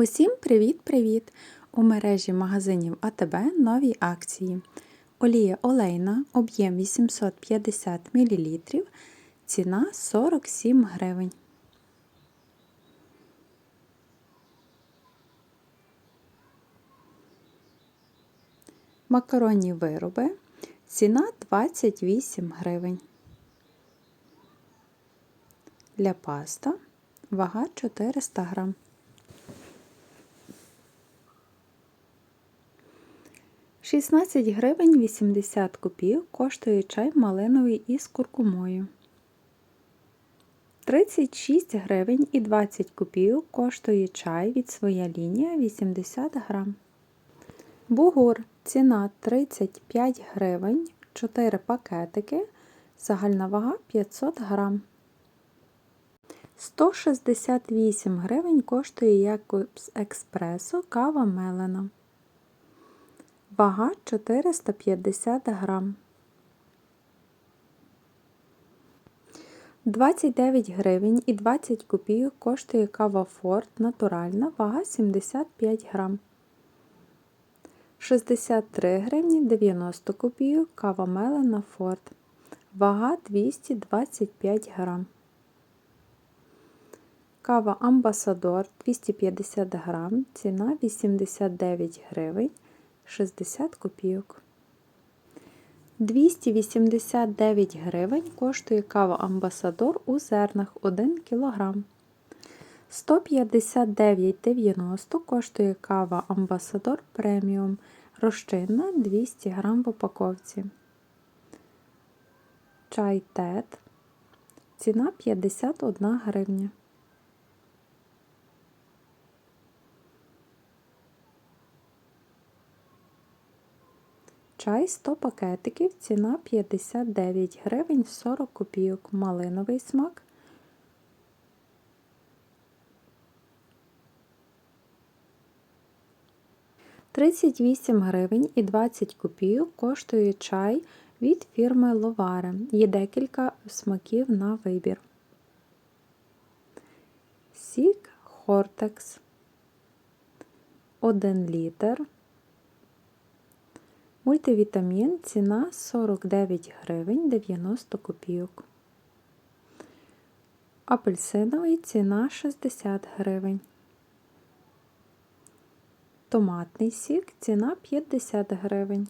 Усім привіт-привіт! У мережі магазинів АТБ нові акції. Олія олейна, об'єм 850 мл, ціна 47 гривень. Макаронні вироби, ціна 28 гривень. Для паста вага 400 грам. 16 гривень 80 копійок коштує чай малиновий із куркумою. 36 гривень і 20 копійок коштує чай від своя лінія 80 грам. Бугур ціна 35 гривень, 4 пакетики, загальна вага 500 грам. 168 гривень коштує Якобс Експресо кава мелена. Вага 450 грам. 29 гривень і 20 копійок коштує кава Форт натуральна, вага 75 грам. 63 гривні 90 копійок кава мелена Форт. Вага 225 грам. Кава Амбасадор 250 грам, ціна 89 гривень. 60 копійок. 289 гривень коштує кава Амбасадор у зернах 1 кг. 159,90 коштує кава Амбасадор преміум розчинна 200 г в упаковці. Чай тет. Ціна 51 гривня. Чай 100 пакетиків, ціна 59 гривень 40 копійок. Малиновий смак. Тридцять вісім гривень і 20 копійок коштує чай від фірми Ловаре. Є декілька смаків на вибір. Сік Хортекс 1 літр. Мультивітамін ціна 49 гривень 90 копійок. Апельсиновий ціна 60 гривень. Томатний сік ціна 50 гривень.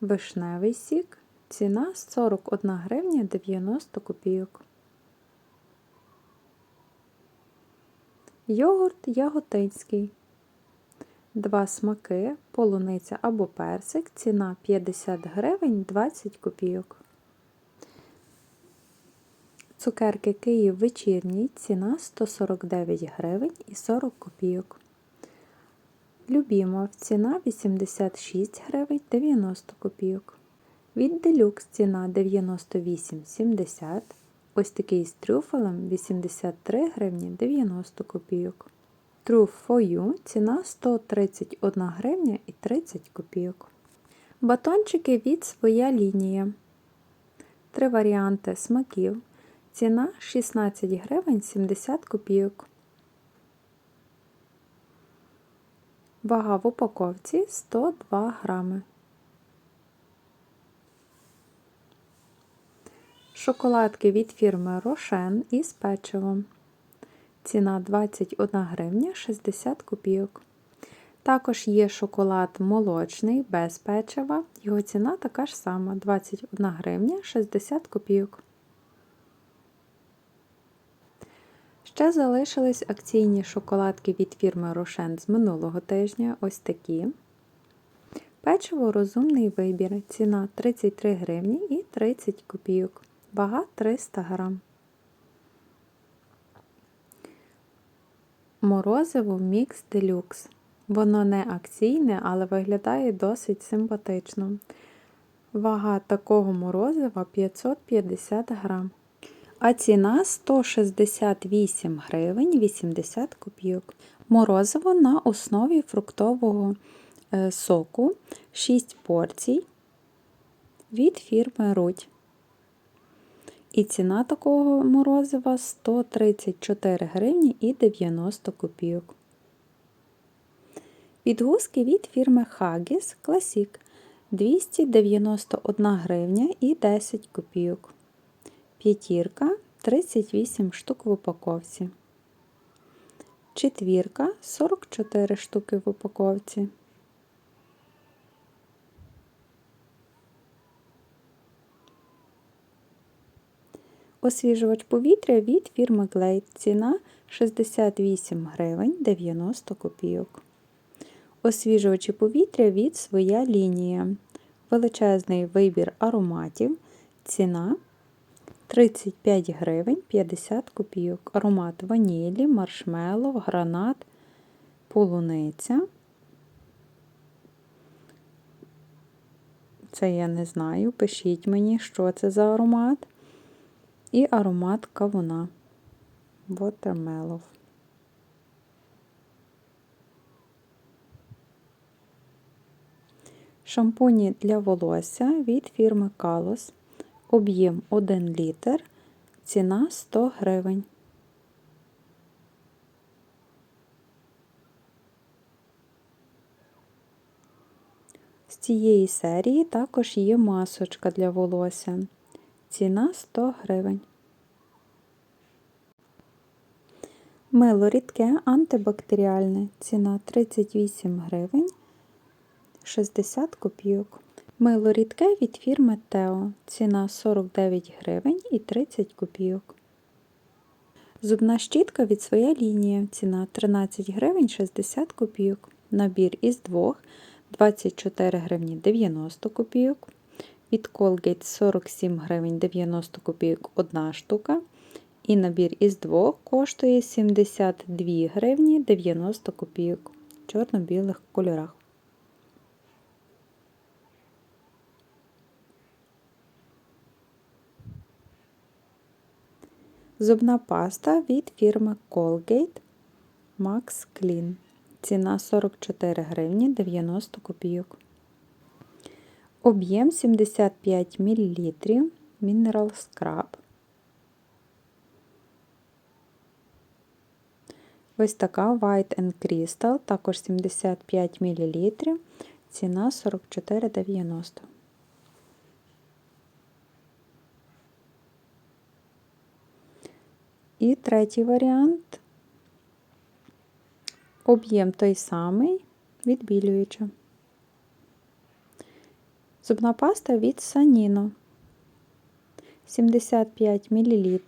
Вишневий сік ціна 41 гривня 90 копійок. Йогурт яготинський Два смаки, полуниця або персик, ціна 50 гривень 20 копійок. Цукерки Київ вечірній, ціна 149 гривень і 40 копійок. Любімов ціна 86 гривень 90 копійок. Від делюкс ціна 98,70 Ось такий з трюфелем 83 гривні 90 копійок. True for you ціна 131 гривня і 30 копійок. Батончики від своя лінія. Три варіанти смаків. Ціна 16 гривень 70 копійок. Вага в упаковці 102 грами. Шоколадки від фірми Рошен із печивом. Ціна 21 гривня 60 копійок. Також є шоколад молочний без печива. Його ціна така ж сама 21 гривня 60 копійок. Ще залишились акційні шоколадки від фірми Рошен з минулого тижня. Ось такі. Печиво розумний вибір. Ціна 33 гривні і 30 копійок. Вага 300 грам. Морозиво Мікс Делюкс. Воно не акційне, але виглядає досить симпатично. Вага такого морозива 550 грам. А ціна 168 гривень 80 копійок. Морозиво на основі фруктового е, соку 6 порцій від фірми Рудь. І ціна такого морозива 134 гривні і 90 копійок. Підгузки від фірми Haggis Classic 291 гривня і 10 копійок. П'ятірка 38 штук в упаковці. Четвірка 44 штуки в упаковці. Освіжувач повітря від фірми Glade. Ціна 68 гривень 90 копійок. Освіжувачі повітря від своя лінія. Величезний вибір ароматів. Ціна 35 гривень 50 копійок. Аромат ванілі, маршмеллоу, гранат, полуниця. Це я не знаю. Пишіть мені, що це за аромат. І аромат кавуна. Watermelon. Шампуні для волосся від фірми Kalos. Об'єм 1 літр. Ціна 100 гривень. З цієї серії також є масочка для волосся. Ціна 100 гривень. Мило рідке антибактеріальне. Ціна 38 гривень 60 копійок. Мило рідке від фірми Тео. Ціна 49 гривень і 30 копійок. Зубна щітка від своя лінія. Ціна 13 гривень 60 копійок. Набір із двох 24 гривні 90 копійок. Від Colgate 47 гривень 90 копійок одна штука. І набір із двох коштує 72 гривні 90 копійок в чорно-білих кольорах. Зубна паста від фірми Colgate Max Clean. Ціна 44 гривні 90 копійок. Об'єм 75 мл Mineral Scrub. Ось така White and Crystal, також 75 мл, ціна 44,90. І третій варіант. Об'єм той самий, відбілююча. Зубна паста від Sanino. 75 мл.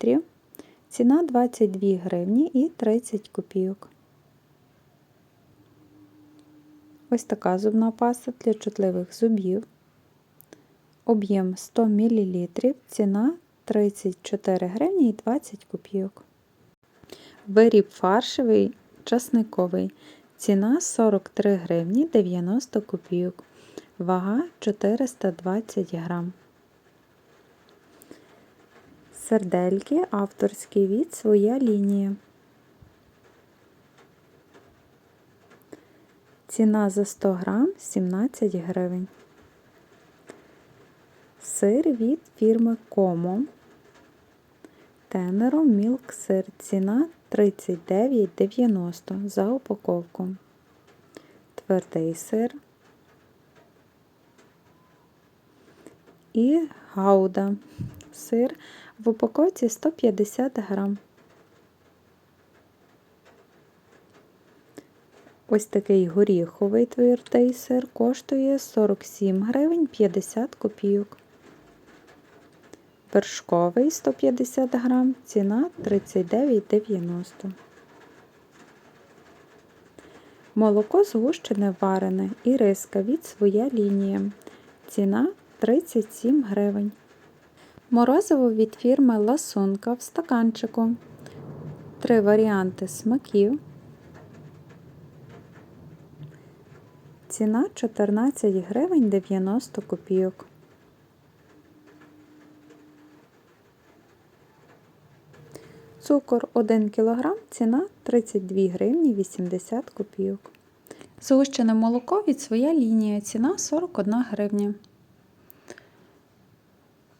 Ціна 22 гривні і 30 копійок. Ось така зубна паста для чутливих зубів. Об'єм 100 мл. Ціна 34 гривні і 20 копійок. Виріб фаршевий часниковий. Ціна 43 гривні 90 копійок. Вага 420 грам. Сердельки авторський від своя лінія. Ціна за 100 грам 17 гривень. Сир від фірми Комо. Тенеро Мілк сир. Ціна 39,90 за упаковку. Твердий сир. І гауда. Сир в упаковці 150 грам. Ось такий горіховий твердий сир коштує 47 гривень 50 копійок. Вершковий 150 грам, ціна 39,90. Молоко згущене варене і риска від своя лінія. Ціна 37 гривень. Морозиво від фірми Ласунка в стаканчику. Три варіанти смаків. Ціна 14 гривень 90 копійок. Цукор 1 кг, ціна 32 гривні 80 копійок. Згущене молоко від своя лінія, ціна 41 гривня.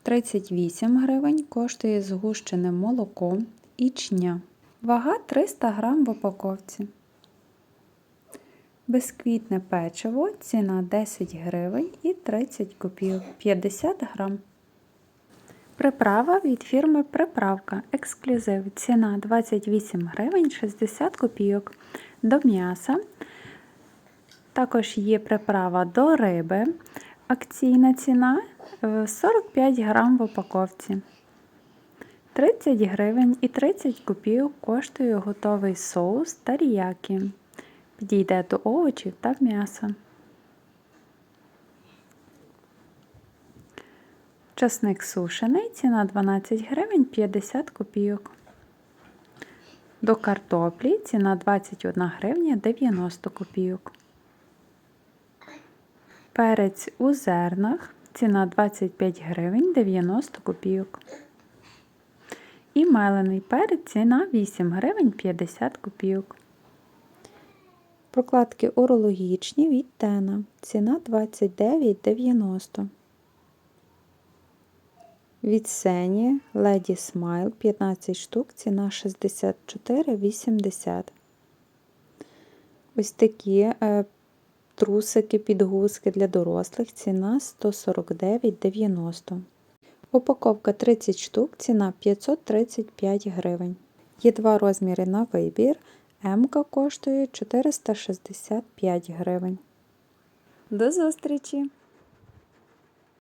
38 гривень коштує згущене молоко ічня. Вага 300 грам в упаковці. Безквітне печиво, ціна 10 гривень і 30 копійок, 50 грам. Приправа від фірми Приправка Ексклюзив. Ціна 28 гривень 60 копійок. До м'яса. Також є приправа до риби. Акційна ціна е, 45 грам в упаковці. 30 гривень і 30 копійок коштує готовий соус таріякі. Підійде до овочів та м'яса. Часник сушений, ціна 12 гривень 50 копійок. До картоплі ціна 21 гривня 90 копійок. Перець у зернах ціна 25 гривень 90 копійок. І мелений перець ціна 8 гривень 50 копійок. Прокладки урологічні від Тена. Ціна 29,90. Від Сені Lady Smile 15 штук, ціна 64,80. Ось такі е, трусики, підгузки для дорослих, ціна 149,90. Упаковка 30 штук, ціна 535 гривень. Є два розміри на вибір. М коштує 465 гривень. До зустрічі!